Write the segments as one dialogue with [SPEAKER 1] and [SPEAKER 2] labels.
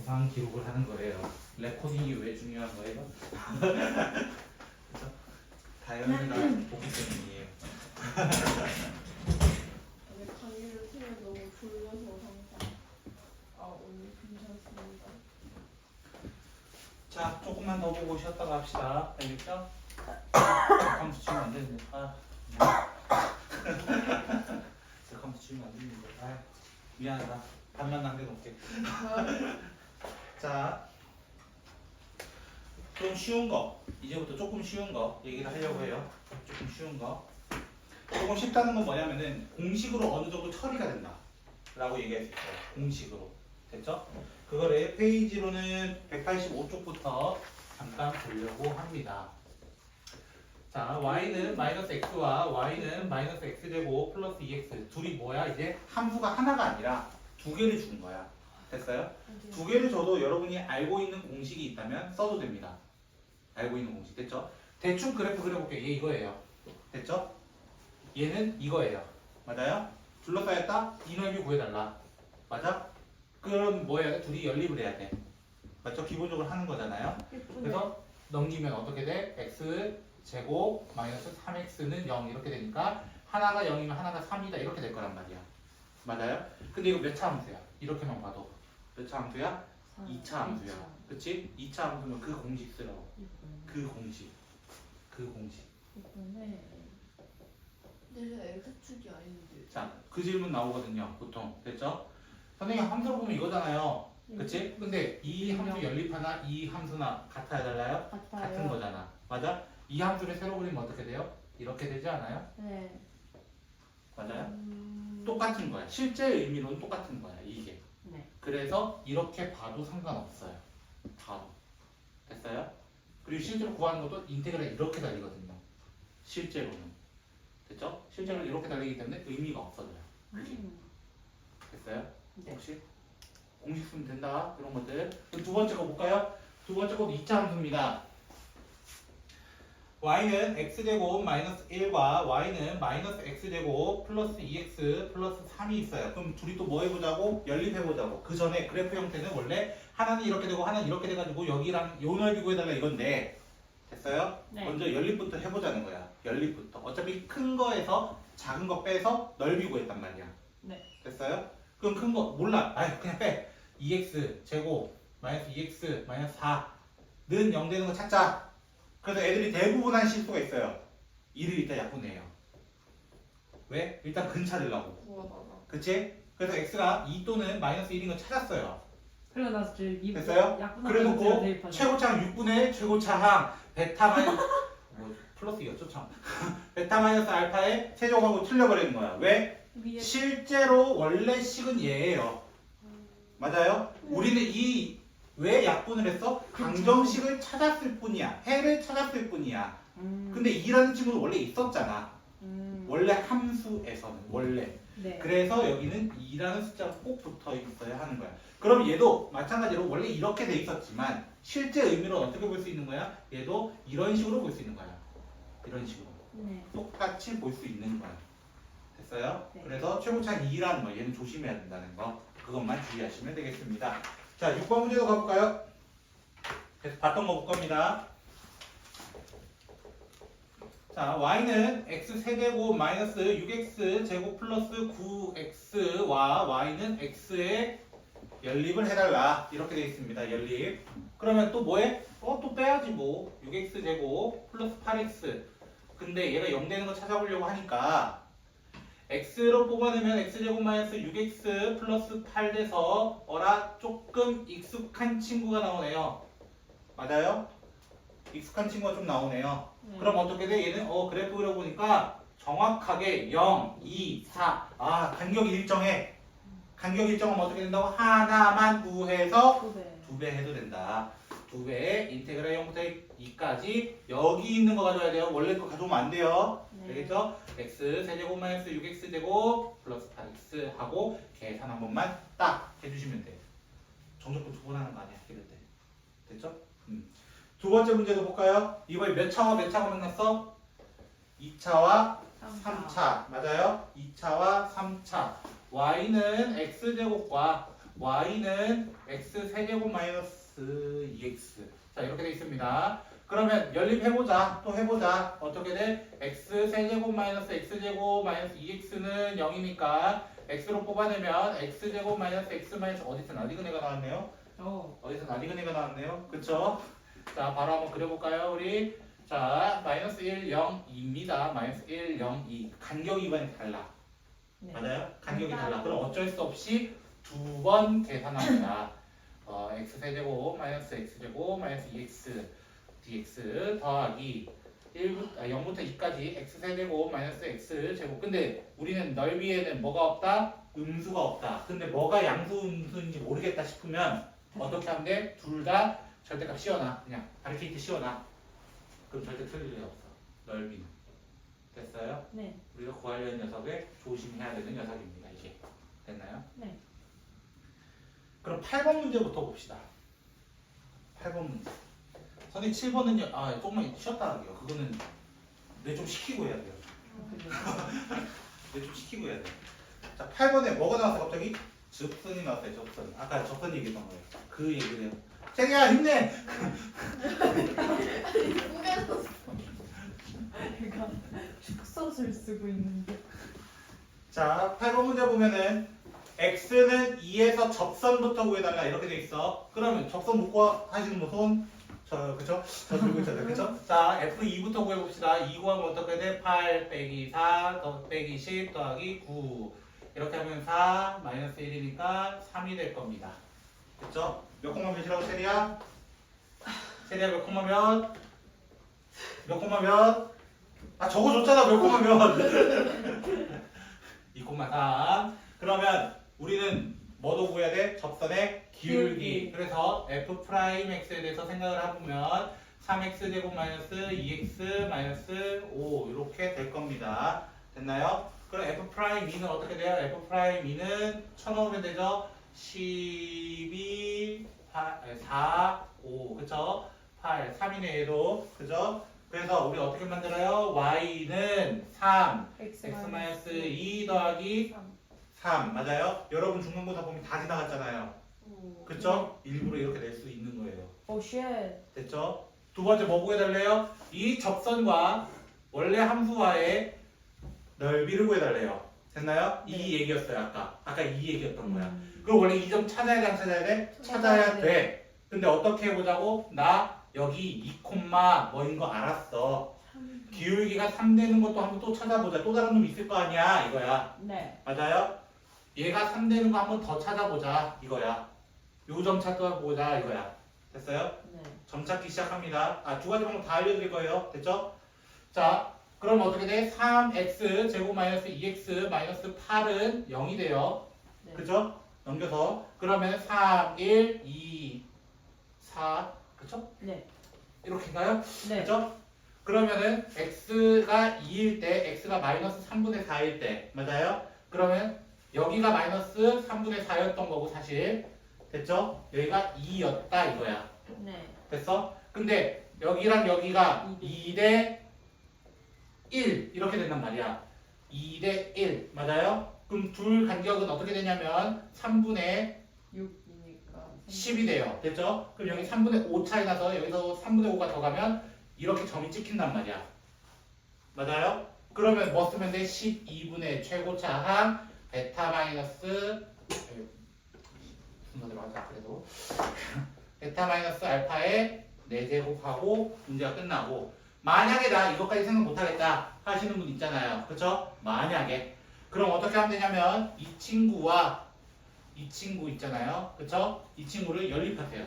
[SPEAKER 1] 영상 기록을 하는 거예요. 레코딩이 왜 중요한 거예요? 그죠? 다현이가 보기 때문이에요.
[SPEAKER 2] 오늘 강의를 틀면 너무 졸려서 항상 아 오늘 괜찮습니다.
[SPEAKER 1] 자, 조금만 더 보고 쉬었다가 합시다. 알겠죠? 잠깐만 치면 안 되는데. 아. 잠깐만 치면 안 되는데. 아, 미안하다. 반만 남겨놓을게. 자, 좀 쉬운 거. 이제부터 조금 쉬운 거 얘기를 하려고 해요. 조금 쉬운 거. 조금 쉽다는 건 뭐냐면은 공식으로 어느 정도 처리가 된다. 라고 얘기할 수 있어요. 공식으로. 됐죠? 그거를 페이지로는 185쪽부터 잠깐 보려고 합니다. 자, y는 마이너스 x와 y는 마이너스 x제곱 플러스 2x 둘이 뭐야? 이제 함수가 하나가 아니라 두 개를 주는 거야. 됐어요? 두 개를 줘도 여러분이 알고 있는 공식이 있다면 써도 됩니다. 알고 있는 공식 됐죠? 대충 그래프 그려볼게요. 얘 이거예요. 됐죠? 얘는 이거예요. 맞아요? 둘러싸였다? 이 넓이 구해달라. 맞아? 그럼 뭐 해야 돼? 둘이 연립을 해야 돼. 맞죠? 기본적으로 하는 거잖아요. 그래서 넘기면 어떻게 돼? x 제곱 마이너스 3x는 0 이렇게 되니까 하나가 0이면 하나가 3이다 이렇게 될 거란 말이야. 맞아요? 근데 이거 몇 차 함수야? 이렇게만 봐도 몇 차 함수야? 2차 함수야. 그치? 2차 함수면 그 공식 쓰라고. 그 공식. 그 공식.
[SPEAKER 2] 이번에 근데 X축이 아닌데
[SPEAKER 1] 자, 그 질문 나오거든요. 보통. 됐죠? 선생님 함수로 보면 이거잖아요. 그치? 근데 이 함수 연립하나 이 함수나 같아야 달라요? 같은 거잖아. 맞아? 이 함수를 새로 그리면 어떻게 돼요? 이렇게 되지 않아요?
[SPEAKER 2] 네.
[SPEAKER 1] 맞아요?
[SPEAKER 2] 음...
[SPEAKER 1] 똑같은 거야. 실제 의미로는 똑같은 거야. 이게.
[SPEAKER 3] 네.
[SPEAKER 1] 그래서 이렇게 봐도 상관없어요. 봐도. 됐어요? 그리고 실제로 구하는 것도 인테그랄 이렇게 달리거든요. 실제로는. 됐죠? 실제로 이렇게 달리기 때문에 의미가 없어져요.
[SPEAKER 3] 음.
[SPEAKER 1] 됐어요?
[SPEAKER 3] 네.
[SPEAKER 1] 혹시? 공식 쓰면 된다. 이런 것들. 두 번째 거 볼까요? 두 번째 거 2차 함수입니다. Y는 x제곱 마이너스 1과 y는 마이너스 x제곱 플러스 2x 플러스 3이 있어요. 그럼 둘이 또 뭐 해보자고? 연립해보자고. 그 전에 그래프 형태는 원래 하나는 이렇게 되고 하나는 이렇게 돼가지고 여기랑 요 넓이 구해달라 이건데 됐어요?
[SPEAKER 3] 네.
[SPEAKER 1] 먼저 연립부터 해보자는 거야. 연립부터. 어차피 큰 거에서 작은 거 빼서 넓이 구했단 말이야.
[SPEAKER 3] 네.
[SPEAKER 1] 됐어요? 그럼 큰 거 몰라. 아유 그냥 빼. 2x 제곱 마이너스 2x 마이너스 4는 0 되는 거 찾자. 그래서 애들이 대부분 한 실수가 있어요. 2를 일단 약분해요. 왜? 일단 근 찾으려고. 그치? 그래서 x가 2 또는 마이너스 1인 거 찾았어요.
[SPEAKER 3] 그리고 나서 저 이-
[SPEAKER 1] 됐어요?
[SPEAKER 3] 약분한
[SPEAKER 1] 그래놓고
[SPEAKER 3] 문제를.
[SPEAKER 1] 최고차항 6분의 최고차항 베타 마이너스 뭐 플러스이었죠 참. 베타 마이너스 알파의 세종하고 틀려버리는 거야. 왜?
[SPEAKER 3] 위에
[SPEAKER 1] 실제로 원래 식은 얘예요. 맞아요? 우리는 이 왜 약분을 했어? 강정식을 찾았을 뿐이야. 해를 찾았을 뿐이야.
[SPEAKER 3] 음.
[SPEAKER 1] 근데 2라는 친구는 원래 있었잖아.
[SPEAKER 3] 음.
[SPEAKER 1] 원래 함수에서는 원래.
[SPEAKER 3] 네.
[SPEAKER 1] 그래서 여기는 2라는 숫자가 꼭 붙어 있어야 하는 거야. 그럼 얘도 마찬가지로 원래 이렇게 돼 있었지만 실제 의미로 어떻게 볼 수 있는 거야? 얘도 이런 식으로 볼 수 있는 거야. 이런 식으로.
[SPEAKER 3] 네.
[SPEAKER 1] 똑같이 볼 수 있는 거야. 됐어요?
[SPEAKER 3] 네.
[SPEAKER 1] 그래서 최고차는 2라는 거, 얘는 조심해야 된다는 거. 그것만 주의하시면 되겠습니다. 자, 6번 문제로 가볼까요? 계속 봤던 거볼 겁니다. 자, y는 x 세제곱 마이너스 6x 제곱 플러스 9x와 y는 x의 연립을 해달라. 이렇게 되어 있습니다. 연립. 그러면 또 뭐해? 어, 또 빼야지 뭐. 6x 제곱 플러스 8x. 근데 얘가 0 되는 거 찾아보려고 하니까 x로 뽑아내면 x제곱 마이너스 6x 플러스 8 돼서 어라 조금 익숙한 친구가 나오네요. 맞아요? 익숙한 친구가 좀 나오네요.
[SPEAKER 3] 네.
[SPEAKER 1] 그럼 어떻게 돼? 얘는 어 그래프 그려보니까 정확하게 0, 2, 4. 아 간격 일정해. 간격 일정은 어떻게 된다고? 하나만 구해서
[SPEAKER 3] 두 배.
[SPEAKER 1] 두배 해도 된다. 두 배의 인테그랄 0부터 2까지 여기 있는 거 가져야 돼요. 원래 거 가져오면 안 돼요.
[SPEAKER 3] 네.
[SPEAKER 1] 되겠죠? x 세제곱 마이너스 6x 제곱 플러스 8x 하고 계산 한 번만 딱 해주시면 돼요. 정적분 두 번 하는 거 아니야 이럴 때. 됐죠? 음. 두 번째 문제도 볼까요? 이번에 몇 차와 몇 차가 만났어? 2차와 3차 맞아요? 2차와 3차 y는 x제곱과 y는 x 세제곱 마이너스 2x 자 이렇게 돼 있습니다. 그러면 연립해보자 또 해보자 어떻게 돼? x 세제곱 마이너스 x제곱 마이너스 2x는 0이니까 x로 뽑아내면 x제곱 마이너스 x 마이너스 어디서 나디그네가 나왔네요?
[SPEAKER 3] 어.
[SPEAKER 1] 어디서 나디그네가 나왔네요? 그쵸? 자 바로 한번 그려볼까요 우리? 자 마이너스 1, 0, 2입니다. 마이너스 1, 0, 2 간격이 이번에 달라
[SPEAKER 3] 네.
[SPEAKER 1] 맞아요? 간격이 달라. 그럼 어쩔 수 없이 두 번 계산합니다. 어, x 세제곱 마이너스 x 제곱 마이너스 2x dx 더하기 1부, 아, 0부터 2까지 x 세제곱 마이너스 x 제곱. 근데 우리는 넓이에는 뭐가 없다? 음수가 없다. 근데 뭐가 양수 음수인지 모르겠다 싶으면 어떻게 하면 돼? 둘 다 절대값 씌워놔. 그냥 바리케이트 씌워놔. 그럼 절대 틀릴 일 없어. 넓이는. 됐어요?
[SPEAKER 3] 네.
[SPEAKER 1] 우리가 구하려는 녀석에 조심해야 되는 녀석입니다. 이게 됐나요?
[SPEAKER 3] 네.
[SPEAKER 1] 그럼 8번 문제부터 봅시다. 8번 문제. 선생님 7번은요. 아 조금만 쉬었다 할게요. 그거는 내좀 시키고 해야 돼요. 내좀 시키고 해야 돼. 자 8번에 뭐가 나왔어 갑자기? 접선이 나왔어요. 접선. 아까 접선 얘기했던 거예요. 그 얘기를 해요. 세리야 힘내.
[SPEAKER 2] 꾸겨서
[SPEAKER 3] 내가 축소를 쓰고 있는데.
[SPEAKER 1] 자 8번 문제 보면은 x는 2에서 접선부터 구해달라 이렇게 돼 있어. 그러면 접선 묶고 하시는 분 손. 저 그쵸? 저 들고 있잖아요. 그쵸? 자 f2부터 구해봅시다. 2 구하면 어떻게 돼? 8 빼기 4 더 빼기 10 더하기 9 이렇게 하면 4 마이너스 1이니까 3이 될 겁니다. 그쵸? 몇 콤마 몇이라고 세리야? 세리야 몇 콤마 몇? 몇 콤마 몇? 아 적어줬잖아 몇 콤마 몇? 2,3 그러면 우리는 뭐도 구해야 돼? 접선의 기울기
[SPEAKER 3] 기울기.
[SPEAKER 1] 그래서 f 프라임 x에 대해서 생각을 해보면 3x 제곱 마이너스 2x 마이너스 5 이렇게 될 겁니다 됐나요? 그럼 f 프라임 2는 어떻게 돼요? f 프라임 2는 쳐놓으면 되죠? 12 8, 4 5 그쵸? 8 3이네 얘도 그죠? 그래서 우리 어떻게 만들어요? y는 3
[SPEAKER 3] x
[SPEAKER 1] x 마이너스 2 더하기 3 맞아요? 여러분 중간고사 보면 다 지나갔잖아요. 그쵸? 일부러 이렇게 낼 수 있는 거예요.
[SPEAKER 3] 오 쉣.
[SPEAKER 1] 됐죠? 두 번째 뭐 구해달래요? 이 접선과 원래 함수와의 넓이를 구해달래요. 됐나요? 이
[SPEAKER 3] 네.
[SPEAKER 1] 얘기였어요 아까. 아까 이 얘기였던 거야.
[SPEAKER 3] 음.
[SPEAKER 1] 그럼 원래 이 점 찾아야 돼, 안 찾아야 돼? 찾아야 돼. 근데 어떻게 해보자고? 나 여기 2 콤마 뭐인 거 알았어. 기울기가 3 되는 것도 한번 또 찾아보자. 또 다른 놈 있을 거 아니야 이거야.
[SPEAKER 3] 네.
[SPEAKER 1] 맞아요? 얘가 3 되는 거 한번 더 찾아보자 이거야. 요 점 찾아보자 이거야. 됐어요?
[SPEAKER 3] 네.
[SPEAKER 1] 점 찾기 시작합니다. 아, 두 가지 방법 다 알려드릴 거예요. 됐죠? 자, 그럼 어떻게 돼? 3x 제곱 마이너스 2x 마이너스 8은 0이 돼요.
[SPEAKER 3] 네.
[SPEAKER 1] 그죠? 넘겨서 그러면 3, 1, 2, 4 그쵸?
[SPEAKER 3] 네.
[SPEAKER 1] 이렇게인가요?
[SPEAKER 3] 네.
[SPEAKER 1] 그죠? 그러면은 x가 2일 때 x가 마이너스 3분의 4일 때 맞아요? 그러면 여기가 마이너스 3분의 4였던 거고 사실 됐죠? 여기가 2였다 이거야
[SPEAKER 3] 네.
[SPEAKER 1] 됐어? 근데 여기랑 여기가
[SPEAKER 3] 2
[SPEAKER 1] 2대 1 이렇게 된단 말이야 2대 1 맞아요? 그럼 둘 간격은 어떻게 되냐면 3분의
[SPEAKER 3] 6이니까
[SPEAKER 1] 10이 돼요. 됐죠? 그럼 여기 3분의 5 차이 나서 여기서 3분의 5가 더 가면 이렇게 점이 찍힌단 말이야. 맞아요? 그러면 뭐 쓰면 돼? 12분의 최고차항 베타 마이너스 순서대로 하자 그래도 베타 마이너스 알파의 4제곱하고 문제가 끝나고 만약에 나 이것까지 생각 못하겠다 하시는 분 있잖아요. 그쵸? 만약에 그럼 어떻게 하면 되냐면 이 친구와 이 친구 있잖아요. 그쵸? 이 친구를 연립하세요.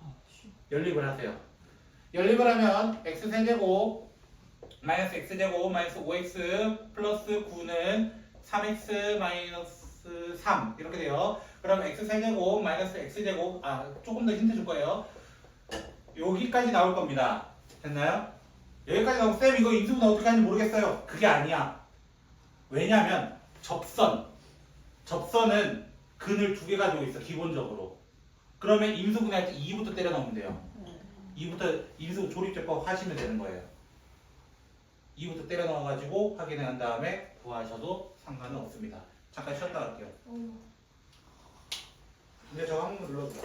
[SPEAKER 3] 아, 씨.
[SPEAKER 1] 연립을 하세요. 연립을 하면 x 세제곱 마이너스 x 제곱 마이너스 5x 플러스 9는 3x 마이너스 3 이렇게 돼요. 그럼 x 세제곱 마이너스 x 제곱 아 조금 더 힌트 줄 거예요. 여기까지 나올 겁니다. 됐나요? 여기까지 나오면 쌤 이거 인수분 어떻게 하는지 모르겠어요. 그게 아니야. 왜냐면 접선 접선은 근을 두 개 가지고 있어 기본적으로. 그러면 인수분해할 때 2부터 때려 넣으면 돼요.
[SPEAKER 3] 네.
[SPEAKER 1] 2부터 인수 조립제법 하시면 되는 거예요. 2부터 때려 넣어가지고 확인한 다음에 구하셔도 상관은 없습니다. 잠깐 쉬었다 갈게요.
[SPEAKER 2] 어.
[SPEAKER 1] 근데 저한번 눌러줘.